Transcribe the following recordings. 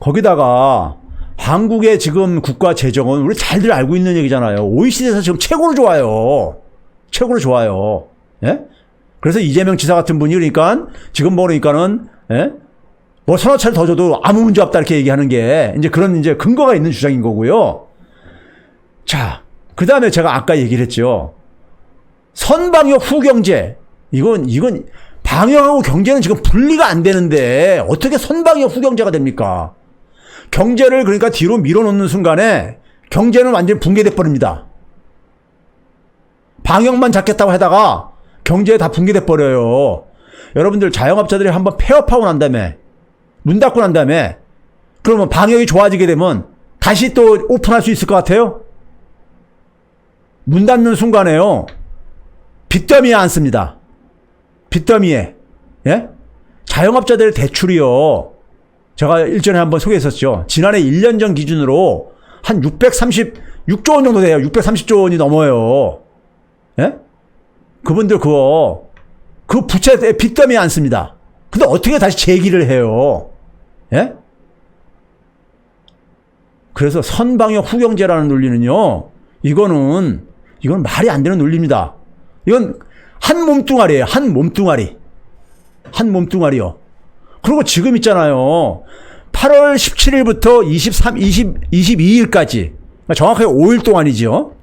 거기다가 한국의 지금 국가 재정은 우리 잘들 알고 있는 얘기잖아요. OECD에서 지금 최고로 좋아요. 최고로 좋아요. 예? 그래서 이재명 지사 같은 분이 그러니까 지금 뭐 그러니까는 예? 뭐 서너 차례 더 줘도 아무 문제 없다 이렇게 얘기하는 게 이제 그런 이제 근거가 있는 주장인 거고요. 자, 그 다음에 제가 아까 얘기를 했죠. 선방역 후경제. 이건, 이건 방역하고 경제는 지금 분리가 안 되는데 어떻게 선방역 후경제가 됩니까? 경제를 그러니까 뒤로 밀어놓는 순간에 경제는 완전히 붕괴돼 버립니다. 방역만 잡겠다고 하다가 경제에 다 붕괴돼 버려요. 여러분들 자영업자들이 한번 폐업하고 난 다음에 문 닫고 난 다음에 그러면 방역이 좋아지게 되면 다시 또 오픈할 수 있을 것 같아요? 문 닫는 순간에요. 빚더미에 앉습니다. 빚더미에. 예? 자영업자들의 대출이요. 제가 일전에 한번 소개했었죠. 지난해 1년 전 기준으로 한 636조 원 정도 돼요. 630조 원이 넘어요. 예? 그분들 그거 그 부채 빚더미에 앉습니다. 근데 어떻게 다시 재기를 해요? 예? 그래서 선방역 후경제라는 논리는요. 이거는 이건 말이 안 되는 논리입니다. 이건 한 몸뚱아리예요. 한 몸뚱아리. 한 몸뚱아리요. 그리고 지금 있잖아요. 8월 17일부터 23, 20, 22일까지. 정확하게 5일 동안이죠.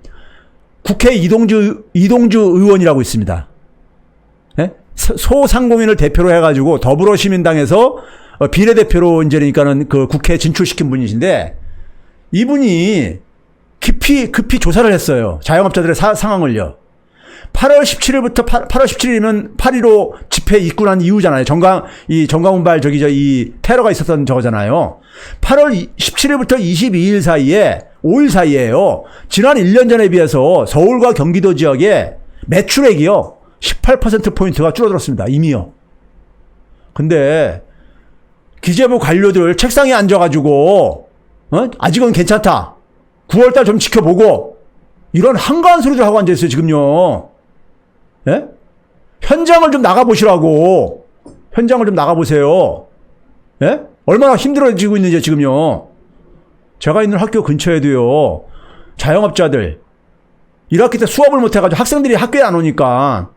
국회 이동주, 이동주 의원이라고 있습니다. 예? 소- 소상공인을 대표로 해가지고 더불어시민당에서 어, 비례대표로 이제 그러니까는 그 국회에 진출시킨 분이신데 이분이 깊이 급히 조사를 했어요. 자영업자들의 사- 상황을요. 8월 17일부터 8, 월 17일이면 8.15 집회 입군한 이후잖아요. 정강, 이 정강훈발 저기 저 이 테러가 있었던 저거잖아요. 8월 17일부터 22일 사이에 5일 사이에요. 지난 1년 전에 비해서 서울과 경기도 지역의 매출액이요. 18%포인트가 줄어들었습니다. 이미요. 근데 기재부 관료들 책상에 앉아가지고 어? 아직은 괜찮다. 9월달 좀 지켜보고 이런 한가한 소리들 하고 앉아있어요 지금요. 예? 현장을 좀 나가보시라고. 현장을 좀 나가보세요. 예? 얼마나 힘들어지고 있는지 지금요. 제가 있는 학교 근처에도요. 자영업자들 1학기 때 수업을 못해가지고 학생들이 학교에 안 오니까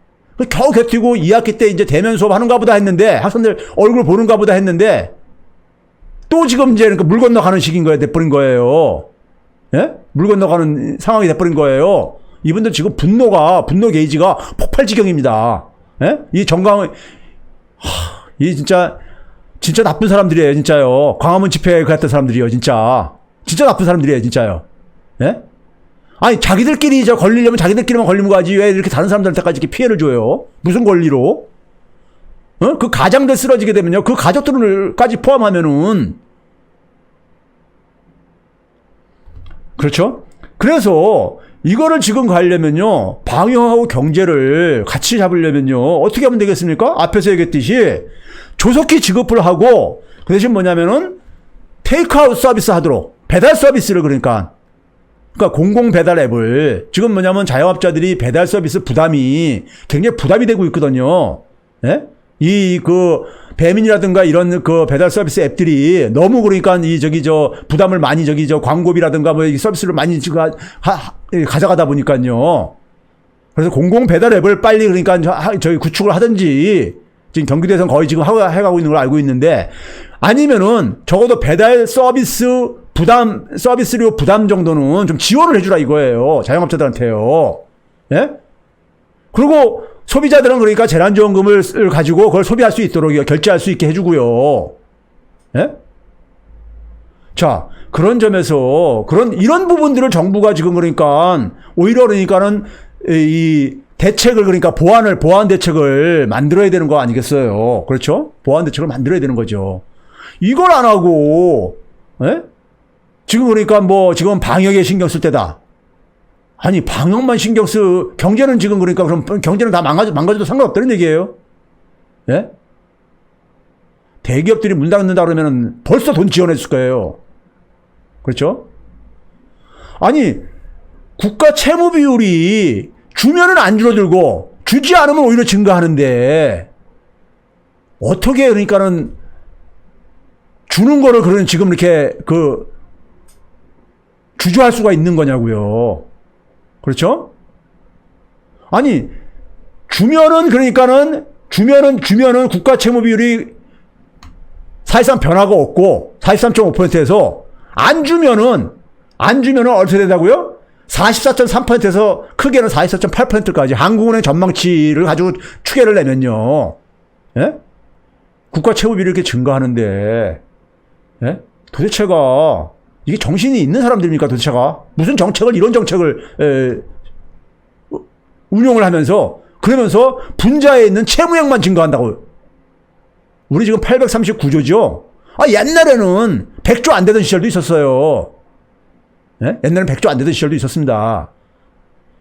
겨우 곁이고 2학기 때 이제 대면 수업 하는가 보다 했는데 학생들 얼굴 보는가 보다 했는데 또 지금 이제 그러니까 물 건너가는 시기인 거예요. 돼버린 거예요. 예? 물 건너가는 상황이 돼버린 거예요. 이분들 지금 분노가, 분노 게이지가 폭발 지경입니다. 예? 이 정강, 하, 이 진짜, 진짜 나쁜 사람들이에요, 진짜요. 광화문 집회에 갔던 사람들이요, 진짜. 진짜 나쁜 사람들이에요, 진짜요. 예? 아니, 자기들끼리 저 걸리려면 자기들끼리만 걸리면 가지. 왜 이렇게 다른 사람들한테까지 이렇게 피해를 줘요? 무슨 권리로? 어? 그 가장들 쓰러지게 되면요. 그 가족들까지 포함하면은 그렇죠? 그래서 이거를 지금 가려면요. 방역하고 경제를 같이 잡으려면요. 어떻게 하면 되겠습니까? 앞에서 얘기했듯이 조속히 지급을 하고 그 대신 뭐냐면은 테이크아웃 서비스 하도록 배달 서비스를 그러니까 그러니까 공공 배달 앱을 지금 뭐냐면 자영업자들이 배달 서비스 부담이 굉장히 부담이 되고 있거든요. 예? 이 그 배민이라든가 이런 그 배달 서비스 앱들이 너무 그러니까 이 저기 저 부담을 많이 저기 저 광고비라든가 뭐 이 서비스를 많이 지금 가져가다 보니까요. 그래서 공공 배달 앱을 빨리 그러니까 저희 구축을 하든지 지금 경기도에서는 거의 지금 하고 해가고 있는 걸 알고 있는데 아니면은 적어도 배달 서비스 부담 서비스료 부담 정도는 좀 지원을 해주라 이거예요 자영업자들한테요. 예? 그리고 소비자들은 그러니까 재난지원금을 쓰- 가지고 그걸 소비할 수 있도록 결제할 수 있게 해주고요. 예? 자, 그런 점에서 그런 이런 부분들을 정부가 지금 그러니까 오히려 그러니까는 이- 이 대책을 그러니까 보완을 보완 대책을 만들어야 되는 거 아니겠어요? 그렇죠? 보완 대책을 만들어야 되는 거죠. 이걸 안 하고 예? 지금 그러니까 뭐 지금 방역에 신경 쓸 때다. 아니 방역만 신경 쓰 경제는 지금 그러니까 그럼 경제는 다 망가져 망가져도 상관없다는 얘기예요. 예? 대기업들이 문 닫는다 그러면은 벌써 돈 지원했을 거예요. 그렇죠? 아니 국가 채무 비율이 주면은 안 줄어들고 주지 않으면 오히려 증가하는데 어떻게 그러니까는 주는 거를 그런 지금 이렇게 그 주저할 수가 있는 거냐고요. 그렇죠? 아니 주면은 그러니까는 주면은 주면은 국가 채무 비율이 사실상 변화가 없고 43.5%에서 안 주면은 안 주면은 어떻게 된다고요? 44.3%에서 크게는 44.8%까지 한국은행 전망치를 가지고 추계를 내면요. 예? 국가 채무 비율이 이렇게 증가하는데 예? 도대체가 이게 정신이 있는 사람들입니까 도대체가? 무슨 정책을 이런 정책을 에, 운용을 하면서 그러면서 분자에 있는 채무액만 증가한다고. 우리 지금 839조죠? 아 옛날에는 100조 안 되던 시절도 있었어요. 예? 옛날에는 100조 안 되던 시절도 있었습니다.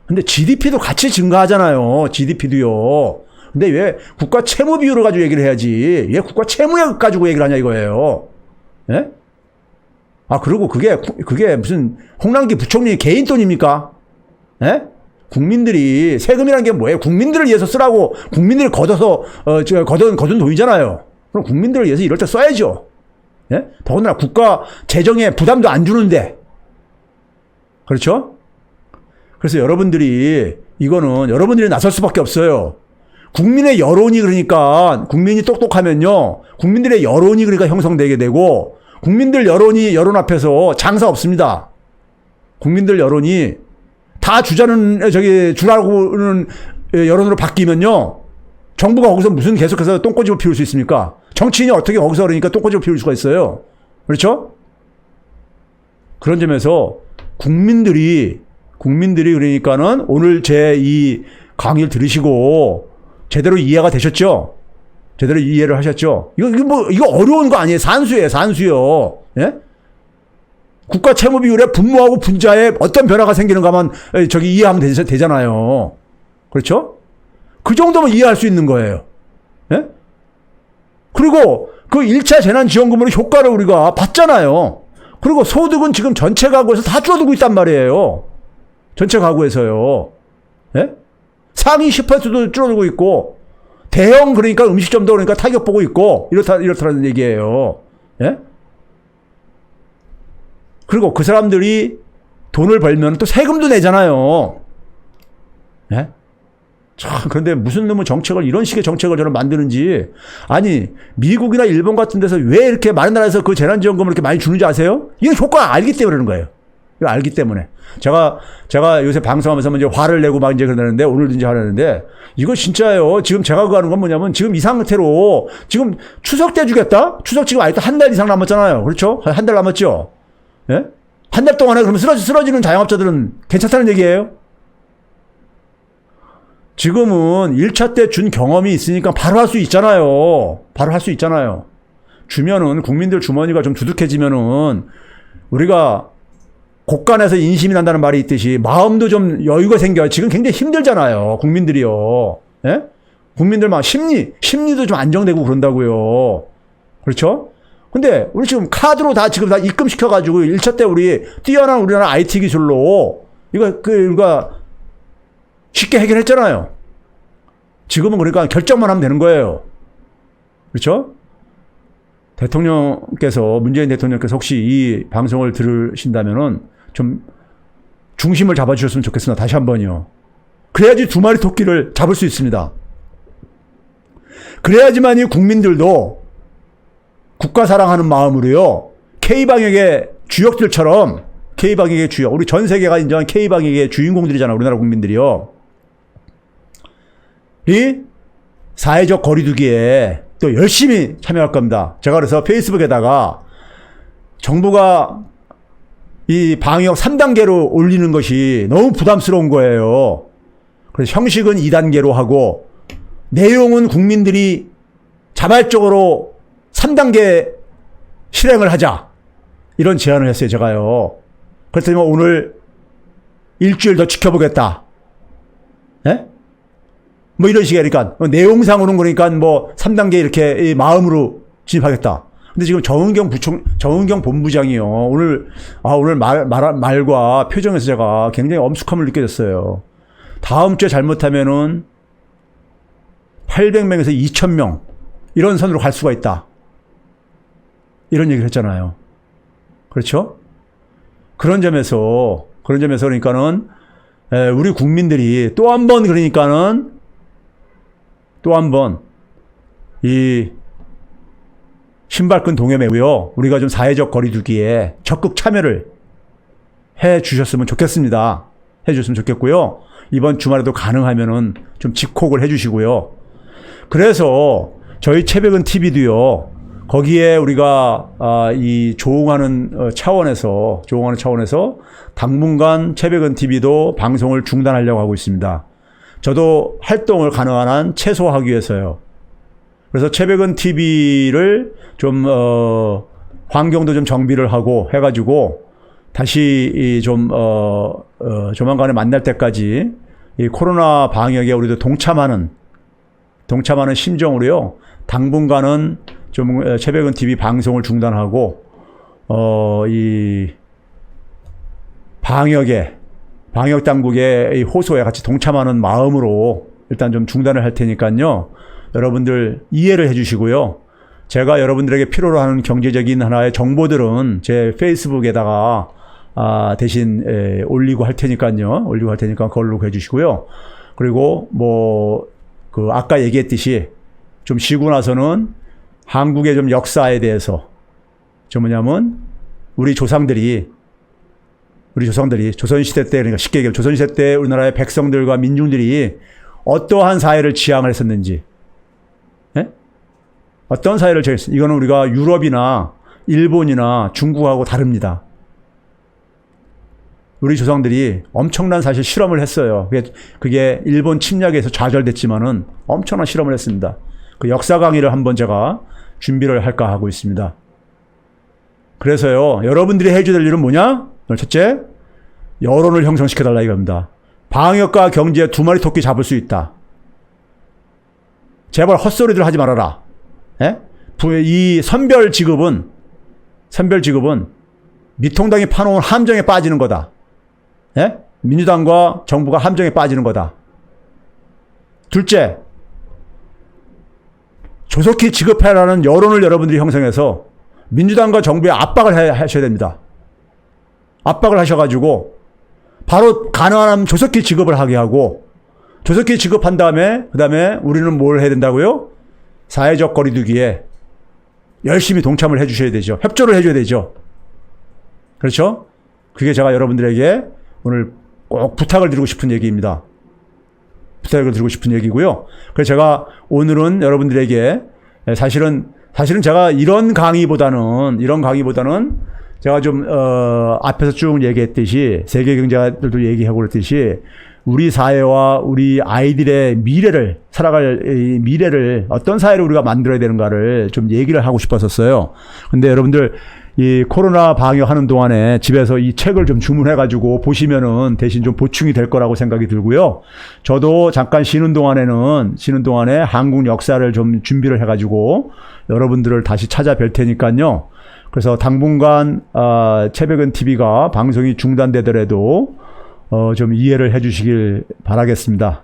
근데 GDP도 같이 증가하잖아요 GDP도요. 근데 왜 국가 채무 비율을 가지고 얘기를 해야지? 왜 국가 채무액 가지고 얘기를 하냐 이거예요. 예? 아, 그리고 그게, 그게 무슨 홍남기 부총리 개인 돈입니까? 예? 국민들이, 세금이라는 게 뭐예요? 국민들을 위해서 쓰라고 국민들이 걷어서, 어, 저, 걷은, 걷은 돈이잖아요. 그럼 국민들을 위해서 이럴 때 써야죠. 예? 더군다나 국가 재정에 부담도 안 주는데. 그렇죠? 그래서 여러분들이, 이거는 여러분들이 나설 수밖에 없어요. 국민의 여론이 그러니까, 국민이 똑똑하면요. 국민들의 여론이 그러니까 형성되게 되고, 국민들 여론이 여론 앞에서 장사 없습니다. 국민들 여론이 다 주자는 저기 주라고는 여론으로 바뀌면요. 정부가 거기서 무슨 계속해서 똥꼬집을 피울 수 있습니까? 정치인이 어떻게 거기서 그러니까 똥꼬집을 피울 수가 있어요. 그렇죠? 그런 점에서 국민들이 국민들이 그러니까는 오늘 제 이 강의를 들으시고 제대로 이해가 되셨죠? 제대로 이해를 하셨죠? 이거, 이거 뭐, 이거 어려운 거 아니에요. 산수예요, 산수요. 예? 국가 채무 비율에 분모하고 분자에 어떤 변화가 생기는가만 에, 저기 이해하면 되, 되잖아요. 그렇죠? 그 정도면 이해할 수 있는 거예요. 예? 그리고 그 1차 재난지원금으로 효과를 우리가 봤잖아요. 그리고 소득은 지금 전체 가구에서 다 줄어들고 있단 말이에요. 전체 가구에서요. 예? 상위 10%도 줄어들고 있고, 대형 그러니까 음식점도 그러니까 타격 보고 있고 이렇다 이렇다는 얘기예요. 예? 그리고 그 사람들이 돈을 벌면 또 세금도 내잖아요. 예? 참 그런데 무슨 놈의 정책을 이런 식의 정책을 저는 만드는지 아니 미국이나 일본 같은 데서 왜 이렇게 많은 나라에서 그 재난지원금을 이렇게 많이 주는지 아세요? 이게 효과를 알기 때문에 그러는 거예요. 알기 때문에. 제가, 제가 요새 방송하면서 이제 화를 내고 막 이제 그러는데, 오늘도 이제 화내는데, 이거 진짜예요. 지금 제가 그거 하는 건 뭐냐면, 지금 이 상태로, 지금 추석 때 주겠다? 추석 지금 아직도 한 달 이상 남았잖아요. 그렇죠? 한 달 남았죠? 예? 한 달 동안에 그러면 쓰러지, 쓰러지는 자영업자들은 괜찮다는 얘기예요? 지금은 1차 때 준 경험이 있으니까 바로 할 수 있잖아요. 바로 할 수 있잖아요. 주면은, 국민들 주머니가 좀 두둑해지면은, 우리가 곳간에서 인심이 난다는 말이 있듯이 마음도 좀 여유가 생겨요. 지금 굉장히 힘들잖아요. 국민들이요. 예? 국민들 막 심리, 심리도 좀 안정되고 그런다고요. 그렇죠? 근데 우리 지금 카드로 다 지금 다 입금시켜가지고 1차 때 우리 뛰어난 우리나라 IT 기술로 이거, 그, 우리가 쉽게 해결했잖아요. 지금은 그러니까 결정만 하면 되는 거예요. 그렇죠? 대통령께서, 문재인 대통령께서 혹시 이 방송을 들으신다면은 좀 중심을 잡아주셨으면 좋겠습니다. 다시 한 번요. 그래야지 두 마리 토끼를 잡을 수 있습니다. 그래야지만 이 국민들도 국가 사랑하는 마음으로요. K방역의 주역들처럼 K방역의 주역, 우리 전 세계가 인정한 K방역의 주인공들이잖아, 우리나라 국민들이요. 이 사회적 거리두기에 또 열심히 참여할 겁니다. 제가 그래서 페이스북에다가 정부가 이 방역 3단계로 올리는 것이 너무 부담스러운 거예요. 그래서 형식은 2단계로 하고 내용은 국민들이 자발적으로 3단계 실행을 하자. 이런 제안을 했어요, 제가요. 그랬더니 오늘 일주일 더 지켜보겠다. 예? 뭐 이런 식의 그러니까 내용상으로는 그러니까 뭐 3단계 이렇게 마음으로 진입하겠다. 근데 지금 정은경 부총, 정은경 본부장이요. 오늘, 아, 오늘 말, 말, 말과 표정에서 제가 굉장히 엄숙함을 느껴졌어요. 다음 주에 잘못하면은 800명에서 2000명, 이런 선으로 갈 수가 있다. 이런 얘기를 했잖아요. 그렇죠? 그런 점에서 그런 점에서 그러니까는 에, 우리 국민들이 또 한 번 그러니까는 또 한 번 이 신발끈 동여매고요. 우리가 좀 사회적 거리두기에 적극 참여를 해 주셨으면 좋겠습니다. 해 주셨으면 좋겠고요. 이번 주말에도 가능하면은 좀 집콕을 해 주시고요. 그래서 저희 채백은 TV도요. 거기에 우리가 아, 이 조응하는 어, 차원에서 조응하는 차원에서 당분간 채백은 TV도 방송을 중단하려고 하고 있습니다. 저도 활동을 가능한 한 최소화하기 위해서요. 그래서 채백은 TV를 좀 어, 환경도 좀 정비를 하고 해가지고 다시 이좀 어, 어, 조만간에 만날 때까지 이 코로나 방역에 우리도 동참하는 동참하는 심정으로요. 당분간은 좀 어, 채백은 TV 방송을 중단하고 어 이 방역에 방역 당국의 이 호소에 같이 동참하는 마음으로 일단 좀 중단을 할 테니까요. 여러분들 이해를 해주시고요. 제가 여러분들에게 필요로 하는 경제적인 하나의 정보들은 제 페이스북에다가 아, 대신 에, 올리고 할 테니까요. 올리고 할 테니까 그걸로 해주시고요. 그리고 뭐 그 아까 얘기했듯이 좀 쉬고 나서는 한국의 좀 역사에 대해서 저 뭐냐면 우리 조상들이 우리 조상들이 조선시대 때 그러니까 쉽게 얘기하면 조선시대 때 우리나라의 백성들과 민중들이 어떠한 사회를 지향을 했었는지 예? 어떤 사회를 지향했어 이거는 우리가 유럽이나 일본이나 중국하고 다릅니다. 우리 조상들이 엄청난 사실 실험을 했어요. 그게, 그게 일본 침략에서 좌절됐지만은 엄청난 실험을 했습니다. 그 역사 강의를 한번 제가 준비를 할까 하고 있습니다. 그래서요, 여러분들이 해줘야 될 일은 뭐냐? 첫째, 여론을 형성시켜달라 이겁니다. 방역과 경제 두 마리 토끼 잡을 수 있다. 제발 헛소리들 하지 말아라. 예? 부- 이 선별 지급은, 선별 지급은 미통당이 파놓은 함정에 빠지는 거다. 예? 민주당과 정부가 함정에 빠지는 거다. 둘째, 조속히 지급해라는 여론을 여러분들이 형성해서 민주당과 정부에 압박을 해- 하셔야 됩니다. 압박을 하셔가지고 바로 가능한 한 조속히 지급을 하게 하고 조속히 지급한 다음에 그 다음에 우리는 뭘 해야 된다고요? 사회적 거리두기에 열심히 동참을 해주셔야 되죠. 협조를 해줘야 되죠. 그렇죠? 그게 제가 여러분들에게 오늘 꼭 부탁을 드리고 싶은 얘기입니다. 부탁을 드리고 싶은 얘기고요. 그래서 제가 오늘은 여러분들에게 사실은 사실은 제가 이런 강의보다는 이런 강의보다는 제가 좀 어, 앞에서 쭉 얘기했듯이 세계 경제가들도 얘기하고 그랬듯이 우리 사회와 우리 아이들의 미래를 살아갈 이 미래를 어떤 사회를 우리가 만들어야 되는가를 좀 얘기를 하고 싶었었어요. 근데 여러분들 이 코로나 방역하는 동안에 집에서 이 책을 좀 주문해 가지고 보시면은 대신 좀 보충이 될 거라고 생각이 들고요. 저도 잠깐 쉬는 동안에는 쉬는 동안에 한국 역사를 좀 준비를 해 가지고 여러분들을 다시 찾아뵐 테니까요. 그래서 당분간 어, 채백은 TV가 방송이 중단되더라도 어, 좀 이해를 해 주시길 바라겠습니다.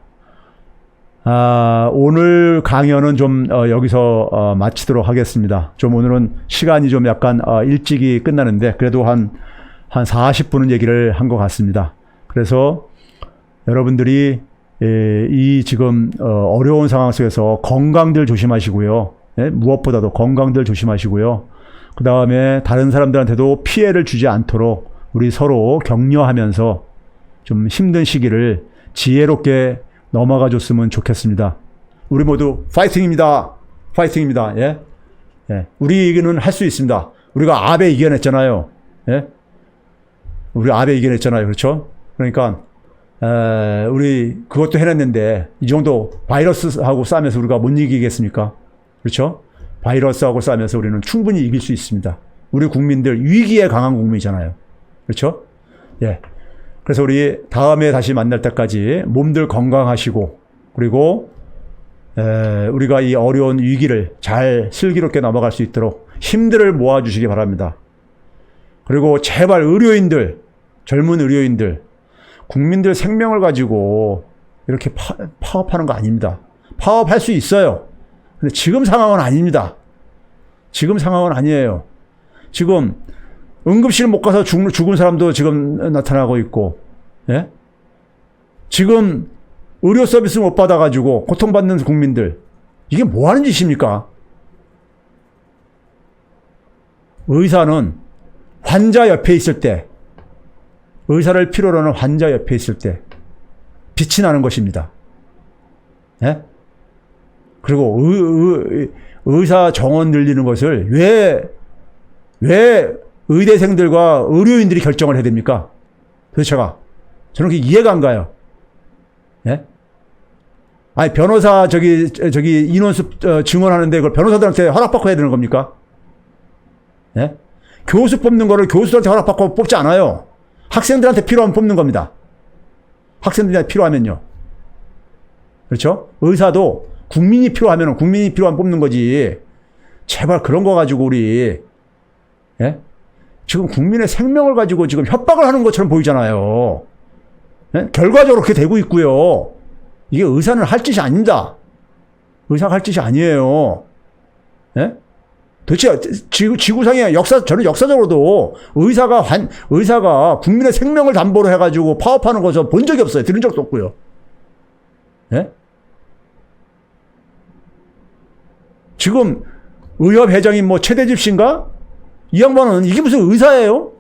아, 오늘 강연은 좀 어, 여기서 어, 마치도록 하겠습니다. 좀 오늘은 시간이 좀 약간 어, 일찍이 끝나는데 그래도 한, 한 40분은 얘기를 한 것 같습니다. 그래서 여러분들이 예, 이 지금 어, 어려운 상황 속에서 건강들 조심하시고요. 예, 무엇보다도 건강들 조심하시고요. 그 다음에 다른 사람들한테도 피해를 주지 않도록 우리 서로 격려하면서 좀 힘든 시기를 지혜롭게 넘어가 줬으면 좋겠습니다. 우리 모두 파이팅입니다. 파이팅입니다. 예. 예. 우리는 할 수 있습니다. 우리가 아베 이겨냈잖아요. 예. 우리 아베 이겨냈잖아요. 그렇죠? 그러니까 에, 우리 그것도 해냈는데 이 정도 바이러스하고 싸면서 우리가 못 이기겠습니까? 그렇죠? 바이러스하고 싸면서 우리는 충분히 이길 수 있습니다. 우리 국민들 위기에 강한 국민이잖아요. 그렇죠? 예. 그래서 우리 다음에 다시 만날 때까지 몸들 건강하시고 그리고 에, 우리가 이 어려운 위기를 잘 슬기롭게 넘어갈 수 있도록 힘들을 모아주시기 바랍니다. 그리고 제발 의료인들, 젊은 의료인들, 국민들 생명을 가지고 이렇게 파, 파업하는 거 아닙니다. 파업할 수 있어요. 근데 지금 상황은 아닙니다. 지금 상황은 아니에요. 지금 응급실 못 가서 죽, 죽은 사람도 지금 나타나고 있고, 예? 지금 의료 서비스 못 받아가지고 고통받는 국민들. 이게 뭐 하는 짓입니까? 의사는 환자 옆에 있을 때, 의사를 필요로 하는 환자 옆에 있을 때, 빛이 나는 것입니다. 예? 그리고 의, 의, 사 정원 늘리는 것을 왜, 왜 의대생들과 의료인들이 결정을 해야 됩니까? 도대체가. 저는 그게 이해가 안 가요. 예? 아니, 변호사, 저기, 저기, 인원수 어, 증언하는데 그걸 변호사들한테 허락받고 해야 되는 겁니까? 예? 교수 뽑는 거를 교수들한테 허락받고 뽑지 않아요. 학생들한테 필요하면 뽑는 겁니다. 학생들한테 필요하면요. 그렇죠? 의사도 국민이 필요하면 국민이 필요하면 뽑는 거지. 제발 그런 거 가지고 우리, 예? 지금 국민의 생명을 가지고 지금 협박을 하는 것처럼 보이잖아요. 예? 결과적으로 그렇게 되고 있고요. 이게 의사는 할 짓이 아닙니다. 의사가 할 짓이 아니에요. 예? 도대체 지구, 지구상의 역사, 저는 역사적으로도 의사가 환, 의사가 국민의 생명을 담보로 해가지고 파업하는 것을 본 적이 없어요. 들은 적도 없고요. 예? 지금 의협 회장인 뭐 최대집 씨인가? 이 양반은 이게 무슨 의사예요?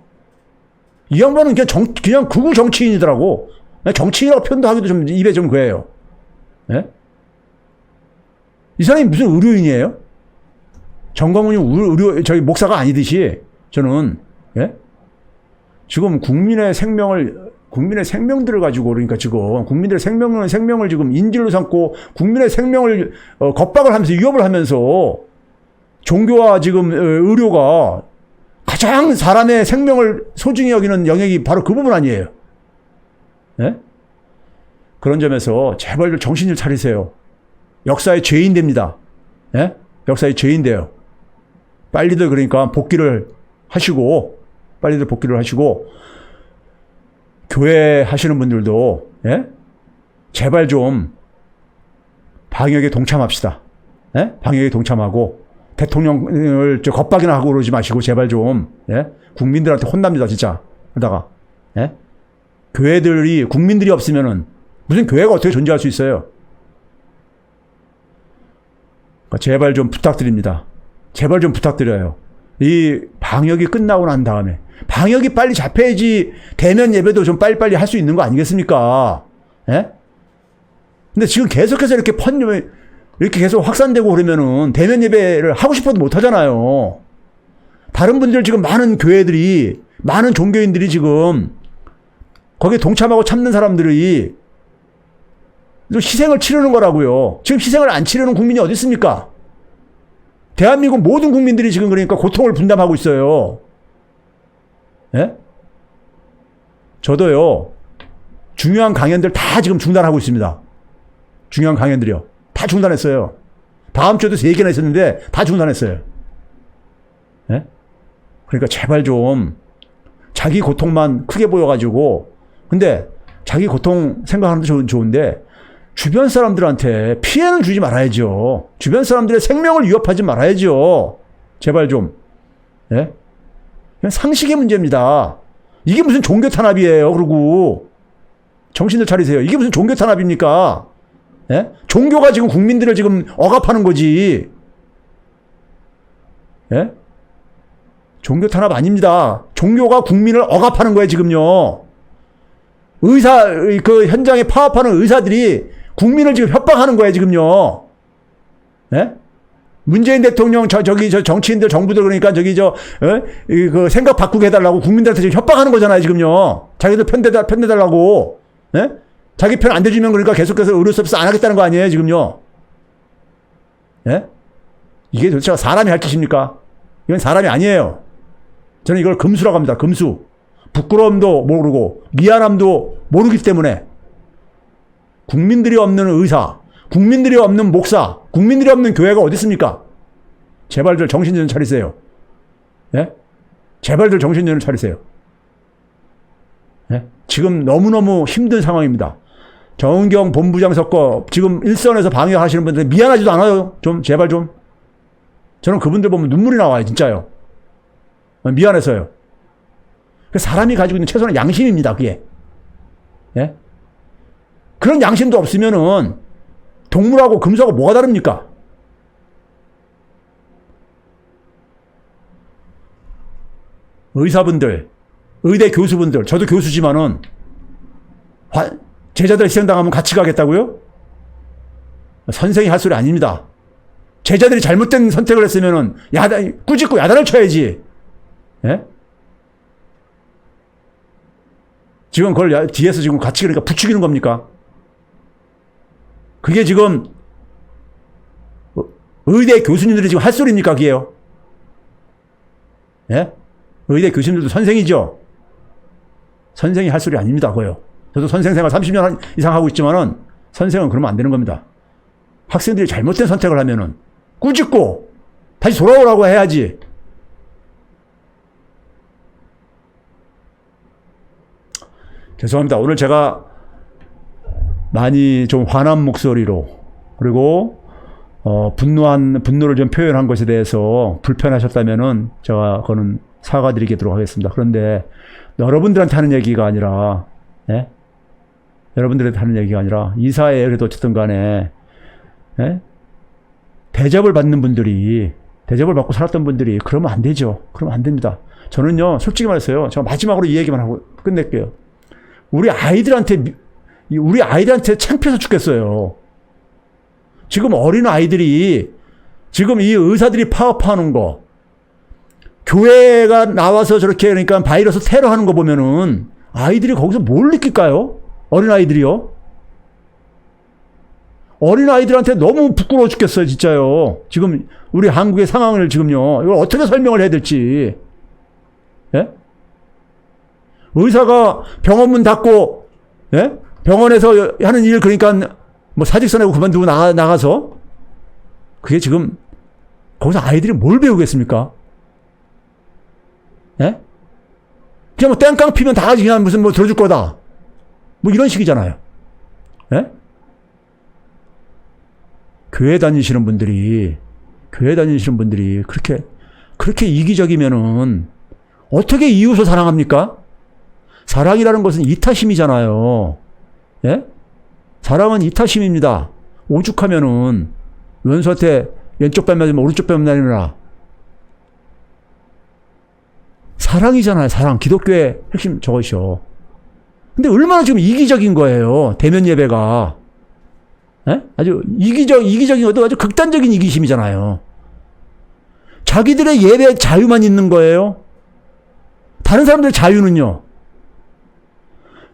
이 양반은 그냥 정, 그냥 극우 정치인이더라고. 정치인이라고 표현도 하기도 좀 입에 좀 그래요. 예? 이 사람이 무슨 의료인이에요? 정광훈이 의료, 저희 목사가 아니듯이 저는, 예? 지금 국민의 생명을, 국민의 생명들을 가지고 그러니까 지금 국민들의 생명을, 생명을 지금 인질로 삼고 국민의 생명을 어, 겁박을 하면서 위협을 하면서 종교와 지금 어, 의료가 가장 사람의 생명을 소중히 여기는 영역이 바로 그 부분 아니에요. 예? 그런 점에서 제발 좀 정신을 차리세요. 역사의 죄인 됩니다. 예? 역사의 죄인 돼요. 빨리들 그러니까 복귀를 하시고, 빨리들 복귀를 하시고, 교회 하시는 분들도, 예? 제발 좀 방역에 동참합시다. 예? 방역에 동참하고, 대통령을 저 겁박이나 하고 그러지 마시고, 제발 좀, 예? 국민들한테 혼납니다, 진짜. 그러다가, 예? 교회들이, 국민들이 없으면은, 무슨 교회가 어떻게 존재할 수 있어요? 그러니까 제발 좀 부탁드립니다. 제발 좀 부탁드려요. 이 방역이 끝나고 난 다음에 방역이 빨리 잡혀야지 대면 예배도 좀 빨리빨리 할 수 있는 거 아니겠습니까? 예? 근데 지금 계속해서 이렇게 펀 이렇게 계속 확산되고 그러면은 대면 예배를 하고 싶어도 못 하잖아요. 다른 분들 지금 많은 교회들이 많은 종교인들이 지금 거기에 동참하고 참는 사람들이 희생을 치르는 거라고요. 지금 희생을 안 치르는 국민이 어디 있습니까? 대한민국 모든 국민들이 지금 그러니까 고통을 분담하고 있어요. 예? 저도요, 중요한 강연들 다 지금 중단하고 있습니다. 중요한 강연들이요. 다 중단했어요. 다음 주에도 세 개나 있었는데 다 중단했어요. 예? 그러니까 제발 좀 자기 고통만 크게 보여가지고 근데 자기 고통 생각하는 도 좋은데 주변 사람들한테 피해는 주지 말아야죠. 주변 사람들의 생명을 위협하지 말아야죠. 제발 좀. 예? 상식의 문제입니다. 이게 무슨 종교 탄압이에요. 그러고 정신을 차리세요. 이게 무슨 종교 탄압입니까? 예? 종교가 지금 국민들을 지금 억압하는 거지. 예? 종교 탄압 아닙니다. 종교가 국민을 억압하는 거예요, 지금요. 의사, 그 현장에 파업하는 의사들이 국민을 지금 협박하는 거예요, 지금요. 예? 문재인 대통령 저 저기 저 정치인들 정부들 그러니까 저기 저 어? 그 생각 바꾸게 해달라고 국민들한테 지금 협박하는 거잖아요 지금요 자기들 편대달 편대달라고 예? 자기 편 안 대주면 그러니까 계속해서 의료 서비스 안 하겠다는 거 아니에요 지금요 예? 이게 도대체 사람이 할 짓입니까 이건 사람이 아니에요 저는 이걸 금수라고 합니다 금수 부끄러움도 모르고 미안함도 모르기 때문에 국민들이 없는 의사, 국민들이 없는 목사, 국민들이 없는 교회가 어디 있습니까? 제발들 정신 좀 차리세요. 예? 제발들 정신 좀 차리세요. 예? 지금 너무너무 힘든 상황입니다. 정은경 본부장 섞어 지금 일선에서 방해하시는 분들 미안하지도 않아요. 좀 제발 좀. 저는 그분들 보면 눈물이 나와요. 진짜요. 미안해서요. 그 사람이 가지고 있는 최소한 양심입니다. 그게. 예? 그런 양심도 없으면은 동물하고 금수하고 뭐가 다릅니까? 의사분들, 의대 교수분들, 저도 교수지만은 화- 제자들 희생당하면 같이 가겠다고요? 선생이 할 소리 아닙니다. 제자들이 잘못된 선택을 했으면은 야다 꾸짖고 야단을 쳐야지. 예? 지금 그걸 야- 뒤에서 지금 같이 그러니까 부추기는 겁니까? 그게 지금 어- 의대 교수님들이 지금 할 소리입니까, 그게요? 예? 의대 교수님들도 선생이죠? 선생이 할 소리 아닙니다, 그거요. 저도 선생 생활 30년 이상 하고 있지만은 선생은 그러면 안 되는 겁니다. 학생들이 잘못된 선택을 하면은 꾸짖고 다시 돌아오라고 해야지. 죄송합니다. 오늘 제가 많이 좀 화난 목소리로 그리고 어, 분노한 분노를 좀 표현한 것에 대해서 불편하셨다면은 제가 그거는 사과드리도록 하겠습니다. 그런데 여러분들한테 하는 얘기가 아니라 예? 여러분들한테 하는 얘기가 아니라 이사에 그래도 어쨌든 간에 예? 대접을 받는 분들이 대접을 받고 살았던 분들이 그러면 안 되죠. 그러면 안 됩니다. 저는요 솔직히 말해서요. 제가 마지막으로 이 얘기만 하고 끝낼게요. 우리 아이들한테 우리 아이들한테 창피해서 죽겠어요. 지금 어린 아이들이 지금 이 의사들이 파업하는 거 교회가 나와서 저렇게 그러니까 바이러스 테러하는 거 보면은 아이들이 거기서 뭘 느낄까요? 어린 아이들이요. 어린 아이들한테 너무 부끄러워 죽겠어요, 진짜요. 지금 우리 한국의 상황을 지금요. 이걸 어떻게 설명을 해야 될지. 예? 의사가 병원 문 닫고 예? 병원에서 하는 일 그러니까 뭐 사직서 내고 그만두고 나가, 나가서 그게 지금 거기서 아이들이 뭘 배우겠습니까? 예? 그냥 뭐 땡깡 피면 다 그냥 무슨 뭐 들어줄 거다. 뭐 이런 식이잖아요. 예? 교회 다니시는 분들이 교회 다니시는 분들이 그렇게 그렇게 이기적이면은 어떻게 이웃을 사랑합니까? 사랑이라는 것은 이타심이잖아요. 예? 사랑은 이타심입니다. 오죽하면은 왼수한테 왼쪽 뺨 맞으면 오른쪽 뺨 날리느라 사랑이잖아요. 사랑. 기독교의 핵심 저것이요. 근데 얼마나 지금 이기적인 거예요. 대면 예배가. 예? 아주 이기적, 이기적인 것도 아주 극단적인 이기심이잖아요. 자기들의 예배 자유만 있는 거예요. 다른 사람들의 자유는요.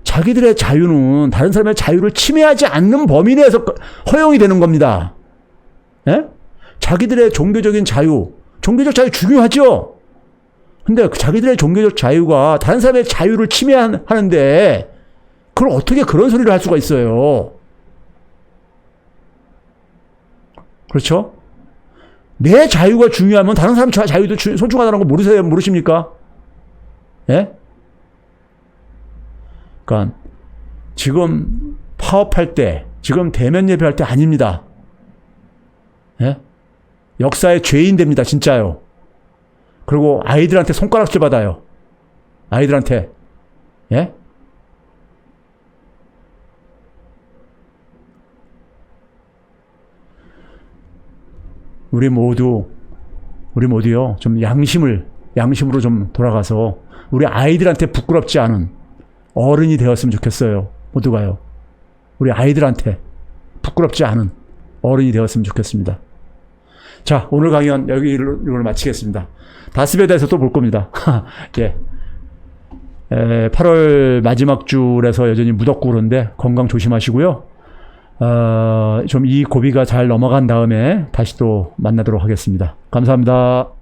자기들의 자유는 다른 사람의 자유를 침해하지 않는 범위 내에서 허용이 되는 겁니다. 예? 자기들의 종교적인 자유, 종교적 자유 중요하죠? 근데 그 자기들의 종교적 자유가 다른 사람의 자유를 침해하는데 그걸 어떻게 그런 소리를 할 수가 있어요? 그렇죠? 내 자유가 중요하면 다른 사람 자- 자유도 주- 소중하다는 거 모르세요? 모르십니까? 예? 그러니까 지금 파업할 때, 지금 대면 예배할 때 아닙니다. 예? 역사의 죄인 됩니다, 진짜요. 그리고 아이들한테 손가락질 받아요. 아이들한테. 예? 우리 모두 우리 모두요. 좀 양심을 양심으로 좀 돌아가서 우리 아이들한테 부끄럽지 않은 어른이 되었으면 좋겠어요. 모두가요. 우리 아이들한테 부끄럽지 않은 어른이 되었으면 좋겠습니다. 자, 오늘 강연 이걸 마치겠습니다. 다스베에 대해서 또 볼 겁니다. 예. 에, 8월 마지막 줄에서 여전히 무덥고 그런데 건강 조심하시고요. 어, 좀 이 고비가 잘 넘어간 다음에 다시 또 만나도록 하겠습니다. 감사합니다.